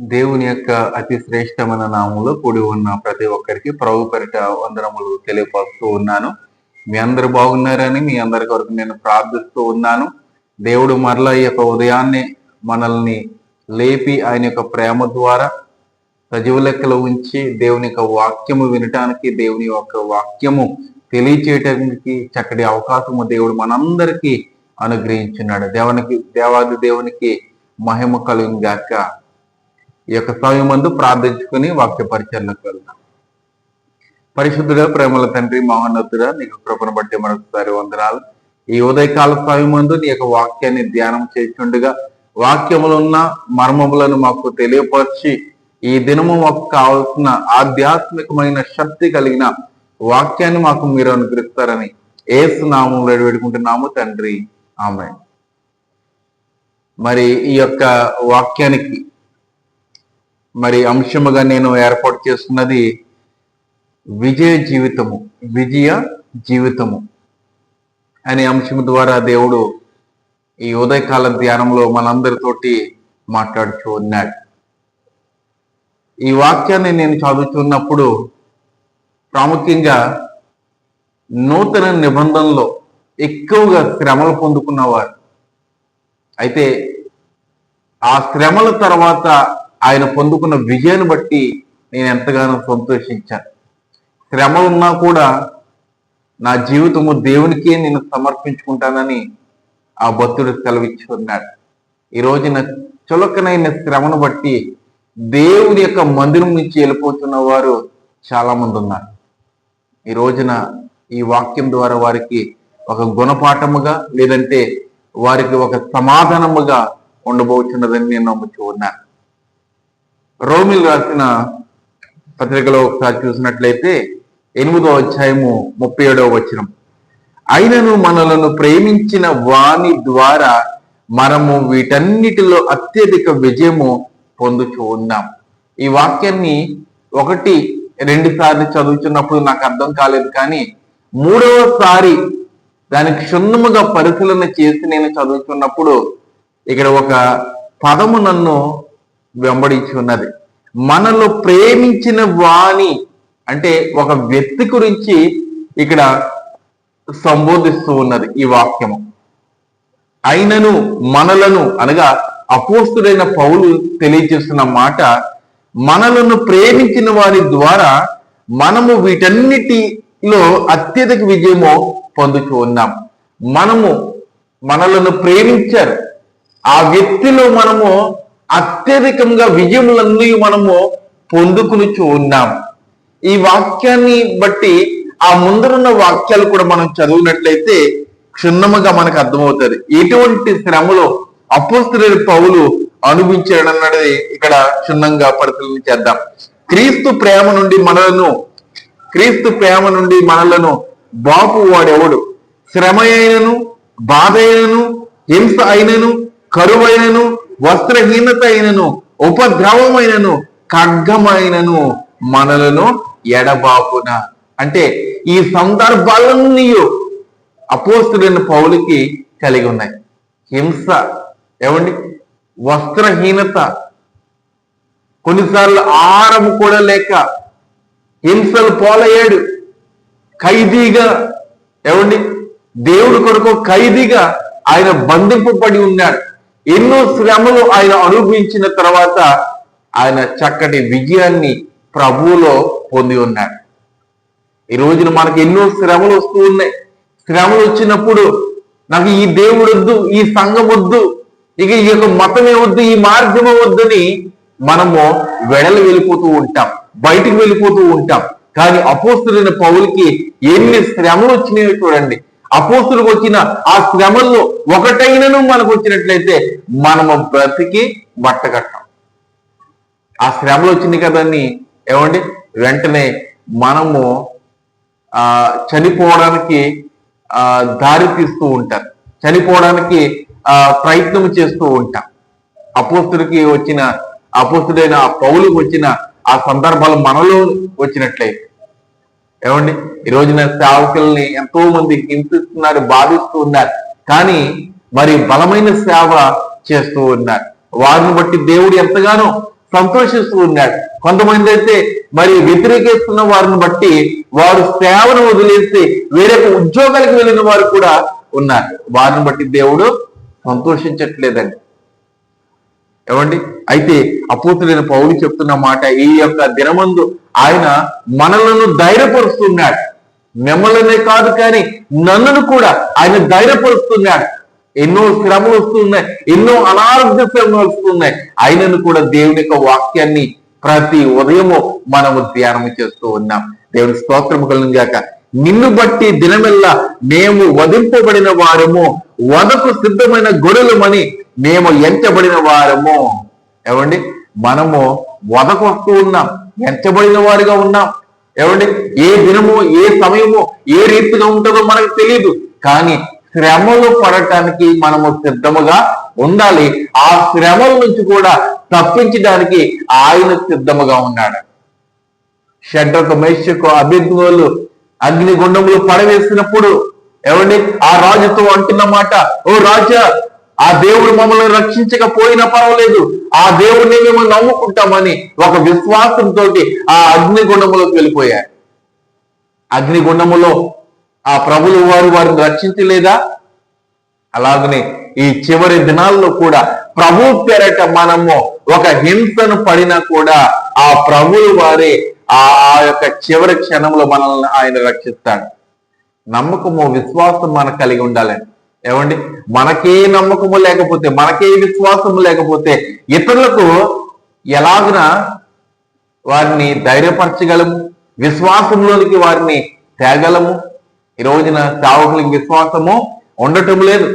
దేవుని యొక్క అతి శ్రేష్టమైన నామంలో కూడి ఉన్న ప్రతి ఒక్కరికి ప్రభు పరిట వందనములు తెలియపరుస్తూ ఉన్నాను. మీ అందరు బాగున్నారని మీ అందరి కొరకు నేను ప్రార్థిస్తూ ఉన్నాను. దేవుడు మరలా ఈ యొక్క ఉదయాన్నే మనల్ని లేపి ఆయన యొక్క ప్రేమ ద్వారా సజీవ లెక్కలో ఉంచి దేవుని యొక్క వాక్యము వినటానికి దేవుని యొక్క వాక్యము తెలియచేయటానికి చక్కటి అవకాశము దేవుడు మనందరికీ అనుగ్రహించున్నాడు. దేవునికి దేవాది దేవునికి మహిమ కలుగును గాక ఈ యొక్క సమయం మందు ప్రార్థించుకుని వాక్య పరిచయలకు వెళ్దాం. పరిశుద్ధుడ ప్రేమల తండ్రి మహోన్నతుడ నీకు కృపను బట్టి మరొకసారి వందనాలు. ఈ ఉదయకాల సమయం మందు నీ యొక్క వాక్యాన్ని ధ్యానం చేస్తుండగా వాక్యములున్న మర్మములను మాకు తెలియపరిచి ఈ దినము మాకు కావాల్సిన ఆధ్యాత్మికమైన శక్తి కలిగిన వాక్యాన్ని మాకు మీరు అనుగ్రహిస్తారని ఏసు నామంలో వేడుకుంటున్నాము తండ్రి. ఆమె మరి ఈ యొక్క వాక్యానికి మరి అంశముగా నేను ఏర్పాటు చేస్తున్నది విజయ జీవితము విజయ జీవితము అనే అంశం ద్వారా దేవుడు ఈ ఉదయకాల ధ్యానంలో మనందరితోటి మాట్లాడుచూ ఉన్నాడు. ఈ వాక్యాన్ని నేను చదువుతున్నప్పుడు ప్రాముఖ్యంగా నూతన నిబంధనలో ఎక్కువగా శ్రమలు పొందుకున్నవారు. అయితే ఆ శ్రమల తర్వాత ఆయన పొందుకున్న విజయాన్ని బట్టి నేను ఎంతగానో సంతోషించాను. శ్రమ ఉన్నా కూడా నా జీవితము దేవునికే నేను సమర్పించుకుంటానని ఆ భక్తుడు సెలవిచ్చి ఉన్నాడు. ఈ రోజున చులకనైన శ్రమను బట్టి దేవుని యొక్క మందిరం నుంచి వెళ్ళిపోతున్న వారు చాలా మంది ఉన్నారు. ఈ రోజున ఈ వాక్యం ద్వారా వారికి ఒక గుణపాఠముగా లేదంటే వారికి ఒక సమాధానముగా ఉండబోతున్నదని నేను నమ్ముతూ ఉన్నాను. రోమిల్ రాసిన పత్రికలో ఒకసారి చూసినట్లయితే ఎనిమిదో అధ్యాయము ముప్పై ఏడవ వచనం. అయినను మనలను ప్రేమించిన వాని ద్వారా మనము వీటన్నిటిలో అత్యధిక విజయము పొందుచూ ఉన్నాం. ఈ వాక్యాన్ని ఒకటి రెండు సార్లు చదువుతున్నప్పుడు నాకు అర్థం కాలేదు కానీ మూడవసారి దానికి క్షుణ్ణముగా పరిశీలన చేసి నేను చదువుతున్నప్పుడు ఇక్కడ ఒక పదము నన్ను వెంబడించి ఉన్నది మనలో ప్రేమించిన వాణి అంటే ఒక వ్యక్తి గురించి ఇక్కడ సంబోధిస్తూ ఉన్నది ఈ వాక్యము. అయినను మనలను అనగా అపోస్తుడైన పౌలు తెలియజేస్తున్న మాట మనలను ప్రేమించిన వారి ద్వారా మనము వీటన్నిటిలో అత్యధిక విజయము పొందుతూ ఉన్నాం. మనము మనలను ప్రేమించారు. ఆ వ్యక్తిలో మనము అత్యధికంగా విజయములన్నీ మనము పొందుకుని ఉన్నాం. ఈ వాక్యాన్ని బట్టి ఆ ముందరున్న వాక్యాలు కూడా మనం చదివినట్లయితే క్షుణ్ణముగా మనకు అర్థమవుతుంది. ఎటువంటి శ్రమలో అపోస్తుల పౌలు అనుభవించాడన్నది ఇక్కడ క్షుణ్ణంగా పరిశీలన చేద్దాం. క్రీస్తు ప్రేమ నుండి మనలను క్రీస్తు ప్రేమ నుండి మనలను బాపు వాడెవడు? శ్రమ అయినను బాధ అయినను హింస అయినను కరువైనను వస్త్రహీనత అయినను ఉపద్రవమైనను ఖడ్గమైనను మనలను ఎడబాపున. అంటే ఈ సందర్భాలన్నీ అపోస్తుడైన పౌలకి కలిగి ఉన్నాయి. హింస ఏమండి? వస్త్రహీనత. కొన్నిసార్లు ఆహారం కూడా లేక హింసలు పోలయ్యాడు. ఖైదీగా ఏమండి? దేవుడి కొరకు ఖైదీగా ఆయన బంధింపబడి ఉన్నాడు. ఎన్నో శ్రమలు ఆయన అనుభవించిన తర్వాత ఆయన చక్కటి విజయాన్ని ప్రభువులో పొంది ఉన్నాడు. ఈ రోజున మనకి ఎన్నో శ్రమలు వస్తూ ఉన్నాయి. శ్రమలు వచ్చినప్పుడు నాకు ఈ దేవుడు వద్దు ఈ సంఘం వద్దు ఇక ఈ యొక్క మతమే వద్దు ఈ మార్గమే వద్దని మనము వెడలు వెళ్ళిపోతూ ఉంటాం బయటికి వెళ్ళిపోతూ ఉంటాం. కానీ అపోస్తులైన పౌలకి ఎన్ని శ్రమలు వచ్చినాయో చూడండి. అపోస్తులకు వచ్చిన ఆ శ్రమల్లో ఒకటైనను మనకు వచ్చినట్లయితే మనము బ్రతికి బట్టగట్టాం ఆ శ్రమలు వచ్చింది కదండి ఏమండి? వెంటనే మనము ఆ చనిపోవడానికి ఆ దారి తీస్తూ ఉంటారు చనిపోవడానికి ఆ ప్రయత్నం చేస్తూ ఉంటాం. అపోస్తుడికి వచ్చిన అపోస్తుడైన ఆ పౌలుకి వచ్చిన ఆ సందర్భాలు మనలో వచ్చినట్లయితే ఏమండి? ఈ రోజున సేవకుల్ని ఎంతో మంది హింసిస్తున్నారు బాధిస్తూ ఉన్నారు. కానీ మరి బలమైన సేవ చేస్తూ ఉన్నారు. వారిని బట్టి దేవుడు ఎంతగానో సంతోషిస్తూ ఉన్నాడు. కొంతమంది అయితే మరి వ్యతిరేకిస్తున్న వారిని బట్టి వారు సేవను వదిలేసి వేరే ఉద్యోగాలకు వెళ్ళిన వారు కూడా ఉన్నారు. వారిని బట్టి దేవుడు సంతోషించట్లేదండి. ఏమండి? అయితే అపూతులైన పౌలు చెప్తున్న మాట ఈ యొక్క దినమందు ఆయన మనలను ధైర్యపరుస్తున్నాడు. మిమ్మల్నే కాదు కానీ నన్నును కూడా ఆయన ధైర్యపరుస్తున్నాడు. ఎన్నో శ్రమలు వస్తున్నాయి ఎన్నో అనారోగ్య శ్రమలు వస్తున్నాయి. ఆయనను కూడా దేవుని యొక్క వాక్యాన్ని ప్రతి ఉదయము మనము ధ్యానం చేస్తూ ఉన్నాం. దేవుని స్తోత్రము కలను గాక నిన్ను బట్టి దినమెల్లా మేము వధింపబడిన వారము వదకు సిద్ధమైన గొడవలమని మేము ఎంచబడిన వారము. ఏమండి? మనము వదకొస్తూ ఉన్నాం. ఎంచబడిన వారిగా ఉన్నాం. ఏమండి? ఏ దినము ఏ సమయము ఏ రీతిగా ఉంటుందో మనకు తెలియదు కానీ శ్రమలు పడటానికి మనము సిద్ధముగా ఉండాలి. ఆ శ్రమల నుంచి కూడా తప్పించడానికి ఆయన సిద్ధముగా ఉన్నాడు. షడ్రకు మేషకు అభిజ్ఞులు అగ్నిగుండములు పడవేసినప్పుడు ఏమండి? ఆ రాజుతో అంటున్న మాట ఓ రాజా ఆ దేవుడు మమ్మల్ని రక్షించకపోయినా పర్వాలేదు. ఆ దేవుడిని మేము నమ్ముకుంటామని ఒక విశ్వాసంతో ఆ అగ్ని గుండములోకి వెళ్ళిపోయారు. అగ్నిగుండములో ఆ ప్రభులు వారు వారిని రక్షించలేదా? అలాగనే ఈ చివరి దినాల్లో కూడా ప్రభు పేరట మనము ఒక హింసను పడినా కూడా ఆ ప్రభులు వారే ఆ ఆ యొక్క చివరి క్షణంలో మనల్ని ఆయన రక్షిస్తాడు. నమ్మకము విశ్వాసం మనకు కలిగి ఉండాలండి. ఏమండి? మనకే నమ్మకము లేకపోతే మనకే విశ్వాసము లేకపోతే ఇతరులకు ఎలాగున వారిని ధైర్యపరచగలము విశ్వాసంలోనికి వారిని తేగలము. ఈ రోజున సేవకులకి విశ్వాసము ఉండటం లేదు.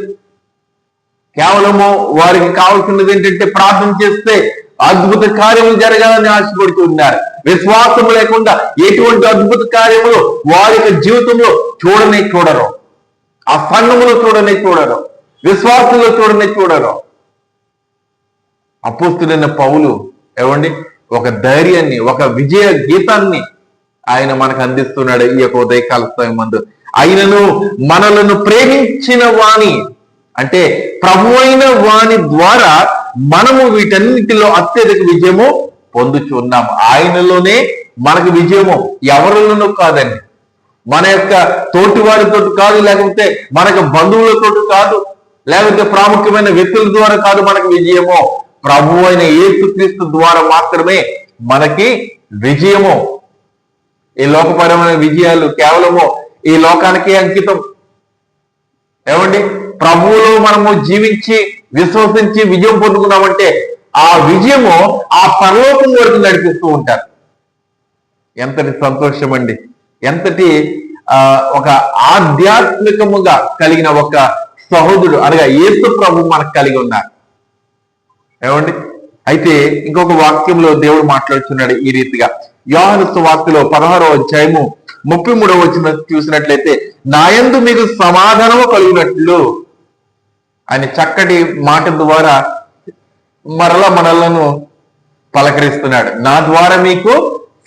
కేవలము వారికి కావాల్సినది ఏంటంటే ప్రార్థన చేస్తే అద్భుత కార్యములు జరగాలని ఆశపడుతూ ఉన్నారు. విశ్వాసం లేకుండా ఎటువంటి అద్భుత కార్యములు వారి యొక్క జీవితంలో చూడనే చూడరు. ఆ సంఘములు చూడని చూడరు విశ్వాసులు చూడని చూడరు అపోస్తులైన పౌలు ఏమండి? ఒక ధైర్యాన్ని ఒక విజయ గీతాన్ని ఆయన మనకు అందిస్తున్నాడు ఈ యొక్క ఉదయకాల సమయం మందు. ఆయనను మనలను ప్రేమించిన వాణి అంటే ప్రభు అయిన వాణి ద్వారా మనము వీటన్నిటిలో అత్యధిక విజయము పొందుచున్నాము ఆయనలోనే మనకు విజయము ఎవరిలోనూ కాదండి. మన యొక్క తోటి వారితో కాదు లేకపోతే మనకు బంధువులతో కాదు లేకపోతే ప్రాముఖ్యమైన వ్యక్తుల ద్వారా కాదు మనకు విజయము. ప్రభు అయిన ఏసుక్రీస్తు ద్వారా మాత్రమే మనకి విజయము. ఈ లోకపరమైన విజయాలు కేవలము ఈ లోకానికి అంకితం. ఏమండి? ప్రభువులో మనము జీవించి విశ్వసించి విజయం పొందుకున్నామంటే ఆ విజయము ఆ పరలోకం వరకు నడిపిస్తూ ఉంటారు. ఎంతటి సంతోషం అండి ఎంతటి ఆ ఒక ఆధ్యాత్మికముగా కలిగిన ఒక సహోదరుడు అనగా ఏసు ప్రభు మనకు కలిగి ఉన్నారు. ఏమండి? అయితే ఇంకొక వాక్యంలో దేవుడు మాట్లాడుతున్నాడు ఈ రీతిగా. యోహాను సువార్తలో పదహారో అధ్యాయము ముప్పై మూడవ వచ్చిన చూసినట్లయితే నాయందు మీకు సమాధానము కలిగినట్లు ఆయన చక్కటి మాట ద్వారా మరల మనలను పలకరిస్తున్నాడు. నా ద్వారా మీకు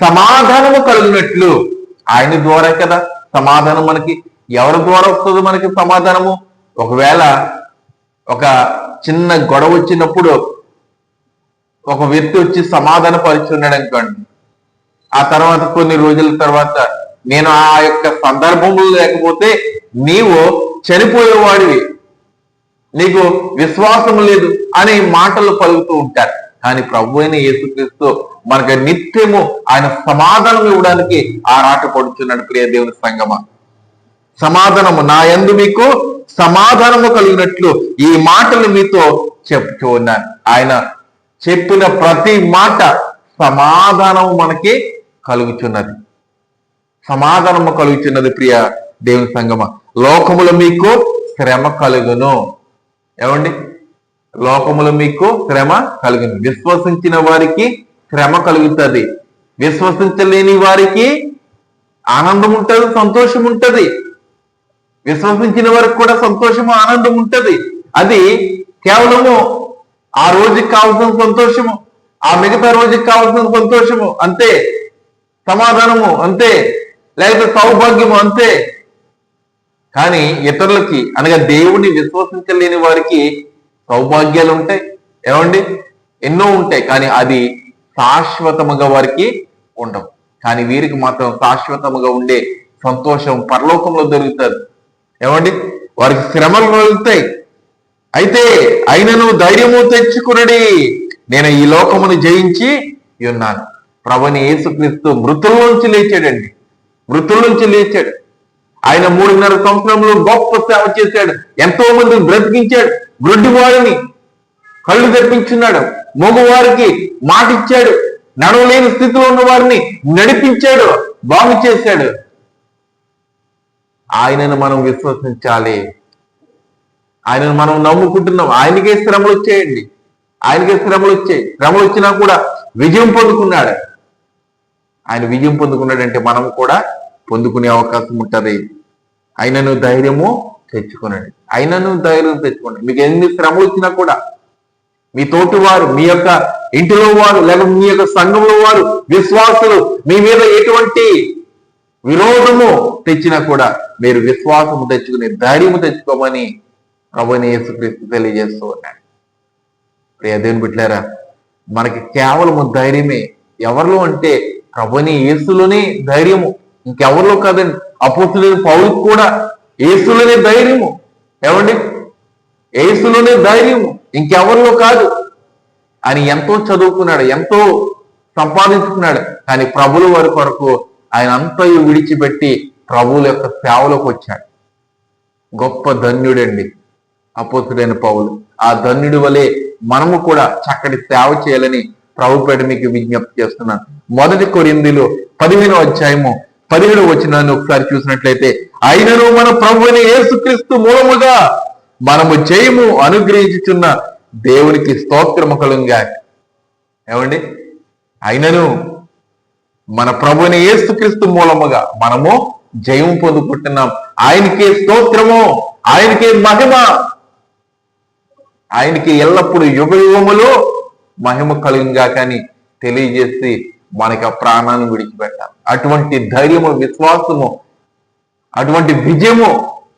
సమాధానము కలిగినట్లు ఆయన ద్వారా కదా సమాధానం మనకి. ఎవరి ద్వారా వస్తుంది మనకి సమాధానము? ఒకవేళ ఒక చిన్న గొడవ వచ్చినప్పుడు ఒక వ్యక్తి వచ్చి సమాధాన పరిచున్నాడు అనుకోండి. ఆ తర్వాత కొన్ని రోజుల తర్వాత నేను ఆ యొక్క సందర్భంలో లేకపోతే నీవు చనిపోయేవాడివి. నీకు విశ్వాసం లేదు అనే మాటలు పలుకుతూ ఉంటారు. కానీ ప్రభు అయిన యేసుక్రీస్తు మనకు నిత్యము ఆయన సమాధానం ఇవ్వడానికి ఆరాట పడుతున్నాడు ప్రియ దేవుని సంగమ. సమాధానము నా ఎందు మీకు సమాధానము కలిగినట్లు ఈ మాటలు మీతో చెప్తూ ఉన్నాను. ఆయన చెప్పిన ప్రతి మాట సమాధానము మనకి కలుగుచున్నది. సమాధానము కలుగుచున్నది ప్రియ దేవుని సంగమ. లోకములో మీకు శ్రమ కలుగును. ఏమండి? లోకములు మీకు శ్రమ కలిగింది. విశ్వసించిన వారికి శ్రమ కలుగుతుంది. విశ్వసించలేని వారికి ఆనందం ఉంటుంది సంతోషం ఉంటది. విశ్వసించిన వారికి కూడా సంతోషము ఆనందం ఉంటది. అది కేవలము ఆ రోజుకి కావాల్సిన సంతోషము ఆ మిగతా రోజుకి కావాల్సిన సంతోషము అంతే. సమాధానము అంతే. లేకపోతే సౌభాగ్యము అంతే. కానీ ఇతరులకి అనగా దేవుని విశ్వసించలేని వారికి సౌభాగ్యాలు ఉంటాయి ఏమండి? ఎన్నో ఉంటాయి కానీ అది శాశ్వతముగా వారికి ఉండవు. కానీ వీరికి మాత్రం శాశ్వతముగా ఉండే సంతోషం పరలోకంలో దొరుకుతుంది. ఏమండి? వారికి శ్రమలు కలుగుతాయి. అయితే అయినను ధైర్యము తెచ్చుకునడి. నేను ఈ లోకమును జయించి ఉన్నాను. ప్రభుని యేసుక్రీస్తు మృతుల్లోంచి లేచాడండి. మృతుల నుంచి లేచాడు. ఆయన మూడున్నర సంవత్సరంలో గొప్ప సేవ చేశాడు. ఎంతో మందిని బ్రతికించాడు. గ్రుడ్డి వారిని కళ్ళు తెప్పించున్నాడు మగవారికి మాటిచ్చాడు. నడవలేని స్థితిలో ఉన్న వారిని నడిపించాడు. బాగు చేశాడు. ఆయనను మనం విశ్వసించాలి. ఆయనను మనం నమ్ముకుంటున్నాం. ఆయనకే శ్రమలు వచ్చాయండి. ఆయనకే శ్రమలు వచ్చాయి. శ్రమలు వచ్చినా కూడా విజయం పొందుకున్నాడు. ఆయన విజయం పొందుకున్నాడంటే మనం కూడా పొందుకునే అవకాశం ఉంటుంది. ఆయనను ధైర్యము తెచ్చుకున్నాడు నువ్వు ధైర్యం తెచ్చుకోండి మీకు ఎన్ని శ్రమలు వచ్చినా కూడా మీ తోటి వారు మీ యొక్క ఇంటిలో వారు లేక మీ యొక్క సంఘంలో వారు విశ్వాసులు మీ మీద ఎటువంటి విరోధము తెచ్చినా కూడా మీరు విశ్వాసము తెచ్చుకుని ధైర్యము తెచ్చుకోమని ప్రభుని యేసుక్రీస్తు తెలియజేస్తూ ఉన్నాడు. ప్రియ దేవుని బిడ్డారా మనకి కేవలము ధైర్యమే. ఎవరిలో అంటే ప్రభుని యేసులోనే ధైర్యము. ఇంకెవరిలో కాదండి అపోతులేని పౌరుకు కూడా యేసులోనే ధైర్యము. ఏమండి? ఏసులోనే ధైర్యం ఇంకెవరిలో కాదు. అని ఎంతో చదువుకున్నాడు ఎంతో సంపాదించుకున్నాడు. కానీ ప్రభుల వారి కొరకు ఆయన అంతయు విడిచిపెట్టి ప్రభువుల యొక్క సేవలోకి వచ్చాడు. గొప్ప ధన్యుడండి అపోతుడైన పౌలు. ఆ ధన్యుడి వలె మనము కూడా చక్కటి సేవ చేయాలని ప్రభుపేట మీకు విజ్ఞప్తి చేస్తున్నాను. మొదటి కొరిందిలో పదిహేనో అధ్యాయము పదిహేడు వచ్చినాన్ని ఒకసారి చూసినట్లయితే అయినను మన ప్రభుని యేసుక్రీస్తు మూలముగా మనము జయము అనుగ్రహించుచున్న దేవునికి స్తోత్రము కలుగా ఏమండి? అయినను మన ప్రభుని యేసుక్రీస్తు మూలముగా మనము జయం పొందుకుంటున్నాం. ఆయనకే స్తోత్రము ఆయనకే మహిమ. ఆయనకి ఎల్లప్పుడూ యుగ యుగములో మహిమ కలుగుగా కానీ తెలియజేసి మనకి ఆ ప్రాణాన్ని విడిచిపెట్టాలి. అటువంటి ధైర్యము విశ్వాసము అటువంటి విజయము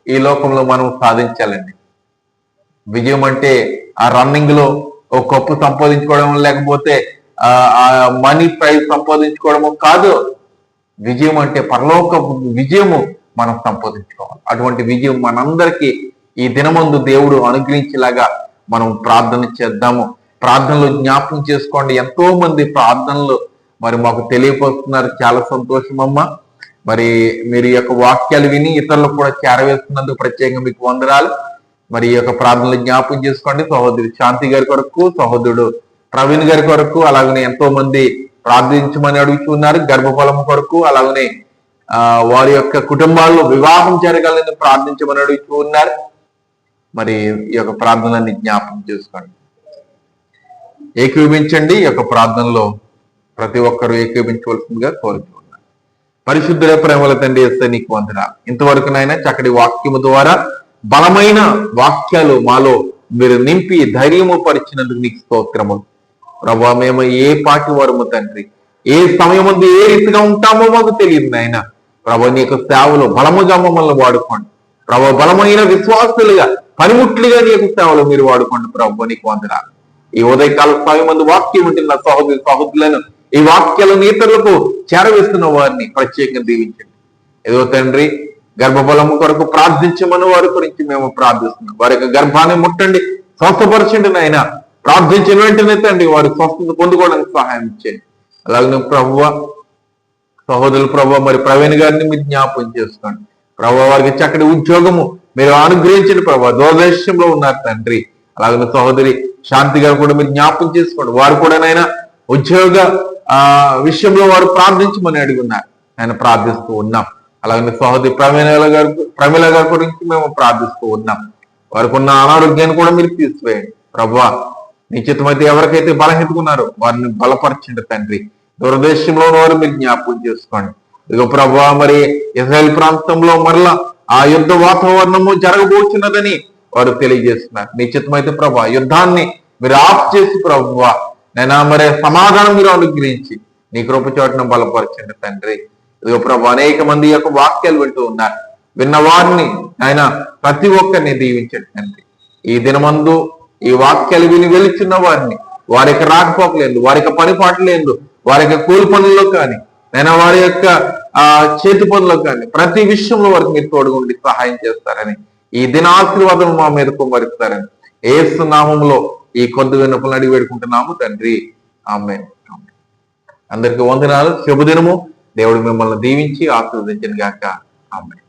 ఈ లోకంలో మనం సాధించాలండి. విజయం అంటే ఆ రన్నింగ్లో ఒక కప్పు సంపాదించుకోవడం లేకపోతే ఆ మనీ ప్రైజ్ సంపాదించుకోవడము కాదు. విజయం అంటే పరలోక విజయము మనం సంపాదించుకోవాలి. అటువంటి విజయం మనందరికీ ఈ దినమందు దేవుడు అనుగ్రహించేలాగా మనం ప్రార్థన చేద్దాము. ప్రార్థనలు జ్ఞాపకం చేసుకోండి. ఎంతో మంది ప్రార్థనలు మరి మాకు తెలియపరుస్తున్నారు. చాలా సంతోషం అమ్మా. మరి మీరు ఈ యొక్క వాక్యాలు విని ఇతరులకు కూడా చేరవేస్తున్నందుకు ప్రత్యేకంగా మీకు వందనాలు. మరి ఈ యొక్క ప్రార్థనలు జ్ఞాపకం చేసుకోండి. సహోదరి శాంతి గారి కొరకు సహోదరుడు ప్రవీణ్ గారి కొరకు అలాగనే ఎంతో మంది ప్రార్థించమని అడుగుతున్నారు. గర్భఫలం కొరకు అలాగనే ఆ వారి యొక్క కుటుంబాల్లో వివాహం జరగాలని ప్రార్థించమని అడుగుతూ ఉన్నారు మరి ఈ యొక్క ప్రార్థనలన్నీ జ్ఞాపకం చేసుకోండి. ఏకీవించండి ఈ యొక్క ప్రార్థనలో ప్రతి ఒక్కరూ ఏకీభించవలసిందిగా కోరుతూ ఉన్నారు పరిశుద్ధుల ప్రేమల తండ్రి వేస్తే నీకు వందన ఇంతవరకు నాయన చక్కటి వాక్యము ద్వారా బలమైన వాక్యాలు మాలో మీరు నింపి ధైర్యము పరిచినందుకు నీకు స్తోత్రము. ప్రభా మేము ఏ పాటి వారము తండ్రి? ఏ సమయం ముందు ఏ రీతిగా ఉంటామో మాకు తెలియదు నాయన. ప్రభా నీకు సేవలు బలముగా మమ్మల్ని వాడుకోండి. ప్రభా బలమైన విశ్వాసులుగా పనిముట్లుగా నీకు సేవలు మీరు వాడుకోండి. ప్రభు నీకు వందన ఈ ఉదయకాల సమయం ముందు వాక్యం ఉంటున్న సహోదరు సహోదరులను ఈ వాక్యాలను ఇతరులకు చేరవేస్తున్న వారిని ప్రత్యేకంగా దీవించండి. ఏదో తండ్రి గర్భఫలం కొరకు ప్రార్థించమని వారి గురించి మేము ప్రార్థిస్తున్నాం. వారి యొక్క గర్భాన్ని ముట్టండి స్వస్థపరచండి నాయన. ప్రార్థించిన వెంటనే తండ్రి వారి స్వస్థత పొందుకోవడానికి సహాయం ఇచ్చేయండి అలాగే ప్రభువ సహోదరులు ప్రభు మరి ప్రవీణ్ గారిని మీరు జ్ఞాపకం చేసుకోండి. ప్రభు వారికి చక్కటి ఉద్యోగము మీరు అనుగ్రహించిన ప్రభు దూరదర్శంలో ఉన్నారు తండ్రి. అలాగే సహోదరి శాంతి గారు కూడా మీరు జ్ఞాపకం చేసుకోండి. వారు కూడా నైనా ఉద్యోగ ఆ విషయంలో వారు ప్రార్థించమని అడుగున్నారు ఆయన ప్రార్థిస్తూ ఉన్నాం. అలాగే సహోదరి ప్రమీల గారు ప్రమీల గారి గురించి మేము ప్రార్థిస్తూ ఉన్నాం. వారికి ఉన్న అనారోగ్యాన్ని కూడా మీరు తీసివేయండి. ప్రభా నిశ్చితమైతే ఎవరికైతే బలహెత్తుకున్నారో వారిని బలపరచండి తండ్రి. దూరదేశంలో వారు మీరు జ్ఞాపకం చేసుకోండి. ఇదిగో ప్రభా మరి ఇజ్రాయెల్ ప్రాంతంలో మరలా ఆ యుద్ధ వాతావరణము జరగబోతున్నదని వారు తెలియజేస్తున్నారు. నిశ్చితమైతే ప్రభా యుద్ధాన్ని మీరు ఆఫ్ చేసి ప్రభా నేను మరి సమాధానం మీరు అనుగ్రహించి. నీ కృప బలపరచండి తండ్రి. ఇదిగో ప్రభు అనేక మంది యొక్క వాక్యాలు వింటూ ఉన్నారు. విన్న వారిని ఆయన ప్రతి ఒక్కరిని దీవించండి తండ్రి. ఈ దినమందు ఈ వాక్యాలు విని వెలుచున్న వారిని వారి యొక్క రాకపోకలేదు వారి యొక్క పని పాటలేదు వారి యొక్క కూలి పనుల్లో కానీ నేను వారి యొక్క ఆ చేతి పనుల్లో కానీ ప్రతి విషయంలో వారికి మీరు తోడుగుండి సహాయం చేస్తారని ఈ దినాశీర్వాదం మా మీద కుమరిస్తారని ఏసు నామంలో ఈ కొద్ది విన్నపలు అడిగి పెట్టుకుంటున్నాము తండ్రి. ఆమె అందరికి వందనాలు. శుభదినము. దేవుడు మిమ్మల్ని దీవించి ఆశీర్వదించిన గాక. ఆమె